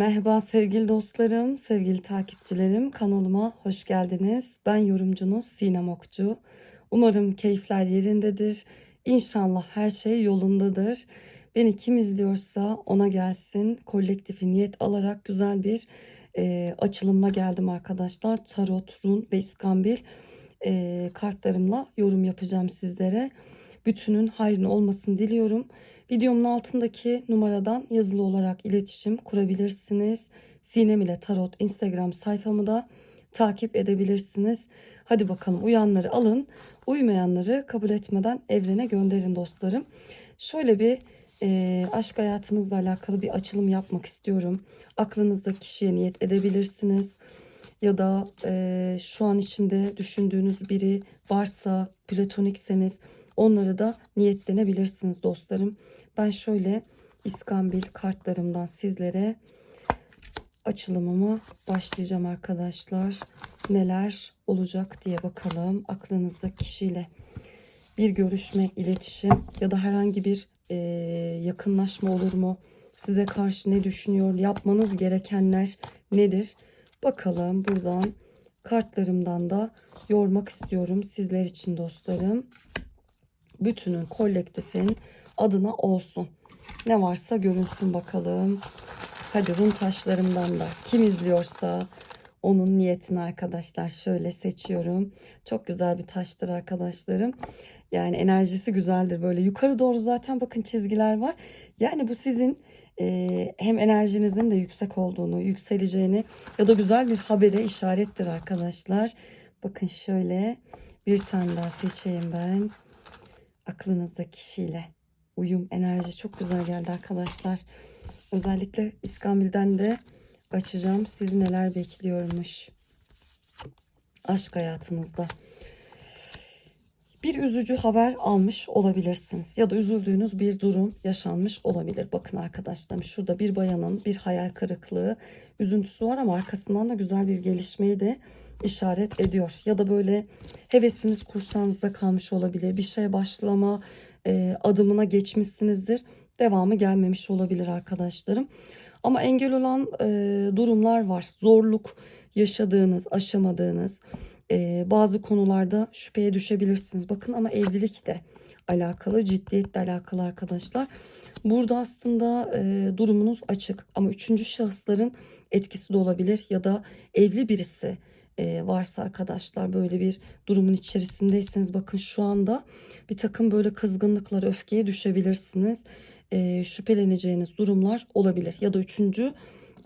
Merhaba sevgili dostlarım, sevgili takipçilerim. Kanalıma hoş geldiniz. Ben yorumcunuz Sinem Okçu. Umarım keyifler yerindedir. İnşallah her şey yolundadır. Beni kim izliyorsa ona gelsin. Kolektifi niyet alarak güzel bir e, açılımla geldim arkadaşlar. Tarot, run ve iskambil e, kartlarımla yorum yapacağım sizlere. Bütünün hayrına olmasını diliyorum. Videomun altındaki numaradan yazılı olarak iletişim kurabilirsiniz. Sinem ile Tarot Instagram sayfamı da takip edebilirsiniz. Hadi bakalım uyanları alın, uymayanları kabul etmeden evrene gönderin dostlarım. Şöyle bir e, aşk hayatınızla alakalı bir açılım yapmak istiyorum. Aklınızdaki kişiye niyet edebilirsiniz. Ya da e, şu an içinde düşündüğünüz biri varsa, platonikseniz onları da niyetlenebilirsiniz dostlarım. Ben şöyle iskambil kartlarımdan sizlere açılımımı başlayacağım arkadaşlar. Neler olacak diye bakalım aklınızdaki kişiyle. Bir görüşme, iletişim ya da herhangi bir e, yakınlaşma olur mu? Size karşı ne düşünüyor? Yapmanız gerekenler nedir? Bakalım buradan kartlarımdan da yormak istiyorum sizler için dostlarım. Bütünün, kolektifin adına olsun. Ne varsa görünsün bakalım. Hadi run taşlarımdan da kim izliyorsa onun niyetini arkadaşlar şöyle seçiyorum. Çok güzel bir taştır arkadaşlarım. Yani enerjisi güzeldir böyle. Yukarı doğru zaten bakın çizgiler var. Yani bu sizin e, hem enerjinizin de yüksek olduğunu, yükseleceğini ya da güzel bir habere işarettir arkadaşlar. Bakın şöyle bir tane daha seçeyim ben. Aklınızdaki kişiyle uyum, enerji çok güzel geldi arkadaşlar. Özellikle İskambil'den de açacağım. Sizi neler bekliyormuş. Aşk hayatınızda. Bir üzücü haber almış olabilirsiniz. Ya da üzüldüğünüz bir durum yaşanmış olabilir. Bakın arkadaşlarım şurada bir bayanın bir hayal kırıklığı, üzüntüsü var ama arkasından da güzel bir gelişmeyi de işaret ediyor. Ya da böyle hevesiniz kursağınızda kalmış olabilir. Bir şeye başlama e, adımına geçmişsinizdir. Devamı gelmemiş olabilir arkadaşlarım. Ama engel olan e, durumlar var. Zorluk yaşadığınız, aşamadığınız e, bazı konularda şüpheye düşebilirsiniz. Bakın ama evlilikle alakalı, ciddiyetle alakalı arkadaşlar. Burada aslında e, durumunuz açık ama üçüncü şahısların etkisi de olabilir ya da evli birisi e, varsa arkadaşlar böyle bir durumun içerisindeyseniz bakın şu anda bir takım böyle kızgınlıklar, öfkeye düşebilirsiniz. E, şüpheleneceğiniz durumlar olabilir ya da üçüncü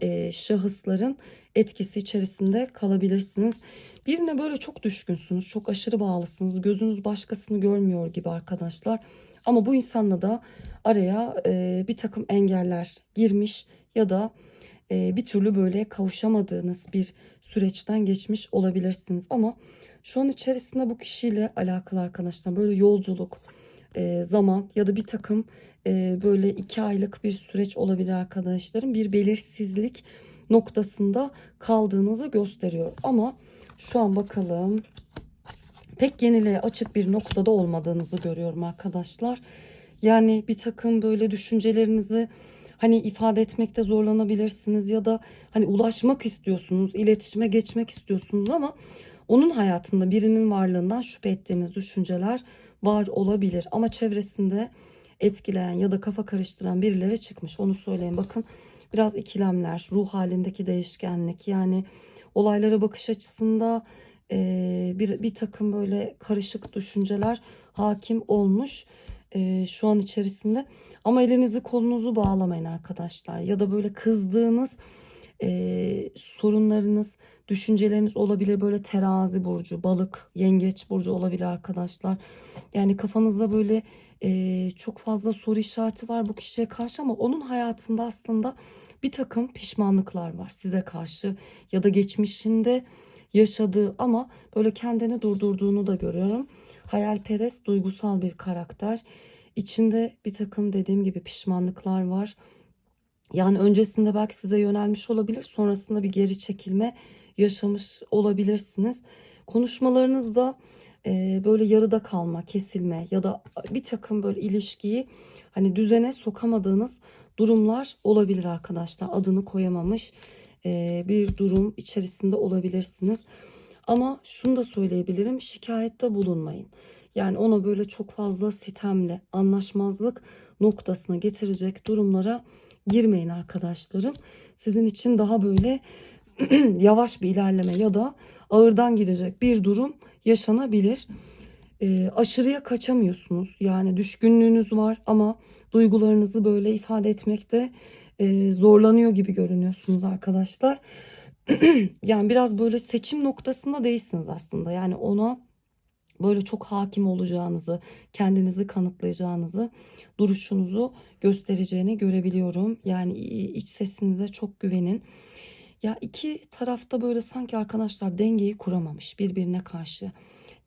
e, şahısların etkisi içerisinde kalabilirsiniz. Birine böyle çok düşkünsünüz, çok aşırı bağlısınız. Gözünüz başkasını görmüyor gibi arkadaşlar. Ama bu insanla da araya e, bir takım engeller girmiş ya da bir türlü böyle kavuşamadığınız bir süreçten geçmiş olabilirsiniz. Ama şu an içerisinde bu kişiyle alakalı arkadaşlar böyle yolculuk, e, zaman ya da bir takım e, böyle iki aylık bir süreç olabilir arkadaşlarım. Bir belirsizlik noktasında kaldığınızı gösteriyor. Ama şu an bakalım pek yeniliğe açık bir noktada olmadığınızı görüyorum arkadaşlar. Yani bir takım böyle düşüncelerinizi hani ifade etmekte zorlanabilirsiniz ya da hani ulaşmak istiyorsunuz, iletişime geçmek istiyorsunuz ama onun hayatında birinin varlığından şüphe ettiğiniz düşünceler var olabilir ama çevresinde etkileyen ya da kafa karıştıran birileri çıkmış. Onu söyleyeyim. Bakın biraz ikilemler, ruh halindeki değişkenlik yani olaylara bakış açısında e, bir, bir takım böyle karışık düşünceler hakim olmuş e, şu an içerisinde. Ama elinizi kolunuzu bağlamayın arkadaşlar ya da böyle kızdığınız e, sorunlarınız, düşünceleriniz olabilir. Böyle terazi burcu, balık, yengeç burcu olabilir arkadaşlar. Yani kafanızda böyle e, çok fazla soru işareti var bu kişiye karşı ama onun hayatında aslında bir takım pişmanlıklar var size karşı ya da geçmişinde yaşadığı ama böyle kendini durdurduğunu da görüyorum. Hayalperest, duygusal bir karakter. İçinde bir takım dediğim gibi pişmanlıklar var. Yani öncesinde belki size yönelmiş olabilir, sonrasında bir geri çekilme yaşamış olabilirsiniz. Konuşmalarınızda e, böyle yarıda kalma, kesilme ya da bir takım böyle ilişkiyi hani düzene sokamadığınız durumlar olabilir arkadaşlar. Adını koyamamış e, bir durum içerisinde olabilirsiniz. Ama şunu da söyleyebilirim. Şikayette bulunmayın. Yani ona böyle çok fazla sitemle, anlaşmazlık noktasına getirecek durumlara girmeyin arkadaşlarım. Sizin için daha böyle yavaş bir ilerleme ya da ağırdan gidecek bir durum yaşanabilir. E, aşırıya kaçamıyorsunuz. Yani düşkünlüğünüz var ama duygularınızı böyle ifade etmekte e, zorlanıyor gibi görünüyorsunuz arkadaşlar. yani biraz böyle seçim noktasında değilsiniz aslında. Yani ona böyle çok hakim olacağınızı, kendinizi kanıtlayacağınızı, duruşunuzu göstereceğini görebiliyorum. Yani iç sesinize çok güvenin. Ya iki tarafta böyle sanki arkadaşlar dengeyi kuramamış birbirine karşı.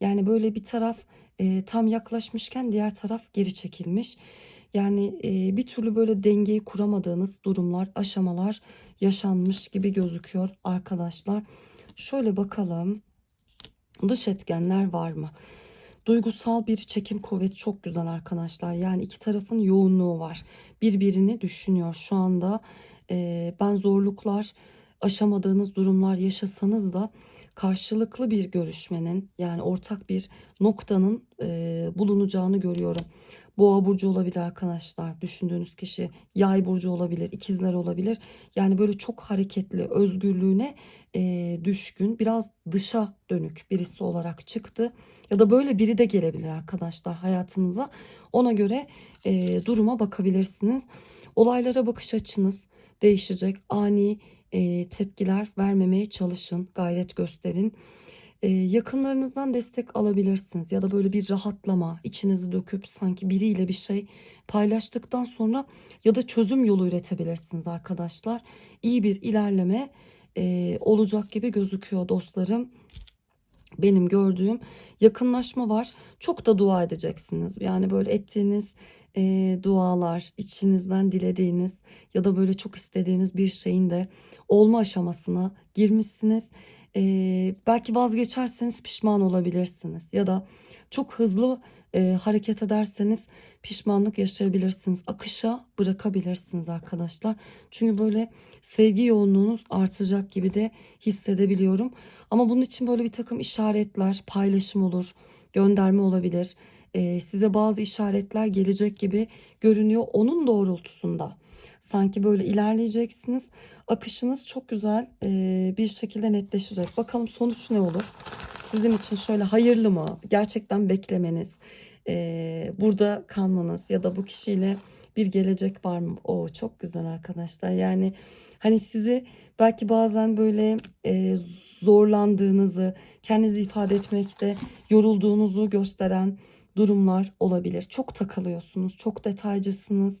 Yani böyle bir taraf e, tam yaklaşmışken diğer taraf geri çekilmiş. Yani e, bir türlü böyle dengeyi kuramadığınız durumlar, aşamalar yaşanmış gibi gözüküyor arkadaşlar. Şöyle bakalım. Dış etkenler var mı? Duygusal bir çekim kuvveti çok güzel arkadaşlar. Yani iki tarafın yoğunluğu var. Birbirini düşünüyor. Şu anda e, ben zorluklar, aşamadığınız durumlar yaşasanız da karşılıklı bir görüşmenin yani ortak bir noktanın e, bulunacağını görüyorum. Boğa burcu olabilir arkadaşlar. Düşündüğünüz kişi yay burcu olabilir, ikizler olabilir. Yani böyle çok hareketli, özgürlüğüne e, düşkün, biraz dışa dönük birisi olarak çıktı. Ya da böyle biri de gelebilir arkadaşlar hayatınıza. Ona göre e, duruma bakabilirsiniz. Olaylara bakış açınız değişecek. Ani e, tepkiler vermemeye çalışın, gayret gösterin. E, yakınlarınızdan destek alabilirsiniz ya da böyle bir rahatlama, içinizi döküp sanki biriyle bir şey paylaştıktan sonra ya da çözüm yolu üretebilirsiniz arkadaşlar. İyi bir ilerleme e, olacak gibi gözüküyor dostlarım benim gördüğüm yakınlaşma var. Çok da dua edeceksiniz. Yani böyle ettiğiniz e, dualar, içinizden dilediğiniz ya da böyle çok istediğiniz bir şeyin de olma aşamasına girmişsiniz. E, belki vazgeçerseniz pişman olabilirsiniz ya da çok hızlı e, hareket ederseniz pişmanlık yaşayabilirsiniz. Akışa bırakabilirsiniz arkadaşlar. Çünkü böyle sevgi yoğunluğunuz artacak gibi de hissedebiliyorum. Ama bunun için böyle bir takım işaretler, paylaşım olur, gönderme olabilir. E, size bazı işaretler gelecek gibi görünüyor. Onun doğrultusunda sanki böyle ilerleyeceksiniz. Akışınız çok güzel e, bir şekilde netleşecek. Bakalım sonuç ne olur? Sizin için şöyle hayırlı mı? Gerçekten beklemeniz, e, burada kalmanız ya da bu kişiyle bir gelecek var mı? O çok güzel arkadaşlar. Yani hani sizi belki bazen böyle e, zorlandığınızı, kendinizi ifade etmekte yorulduğunuzu gösteren durumlar olabilir. Çok takılıyorsunuz, çok detaycısınız.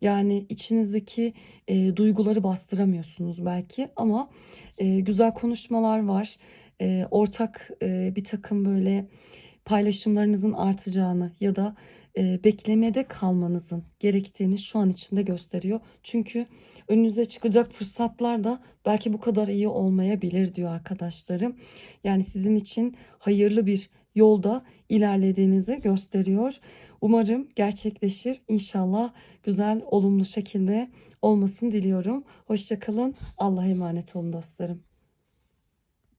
Yani içinizdeki e, duyguları bastıramıyorsunuz belki ama e, güzel konuşmalar var. E, ortak e, bir takım böyle paylaşımlarınızın artacağını ya da e, beklemede kalmanızın gerektiğini şu an içinde gösteriyor. Çünkü önünüze çıkacak fırsatlar da belki bu kadar iyi olmayabilir diyor arkadaşlarım. Yani sizin için hayırlı bir yolda ilerlediğinizi gösteriyor. Umarım gerçekleşir. İnşallah güzel, olumlu şekilde olmasını diliyorum. Hoşçakalın. Allah'a emanet olun dostlarım.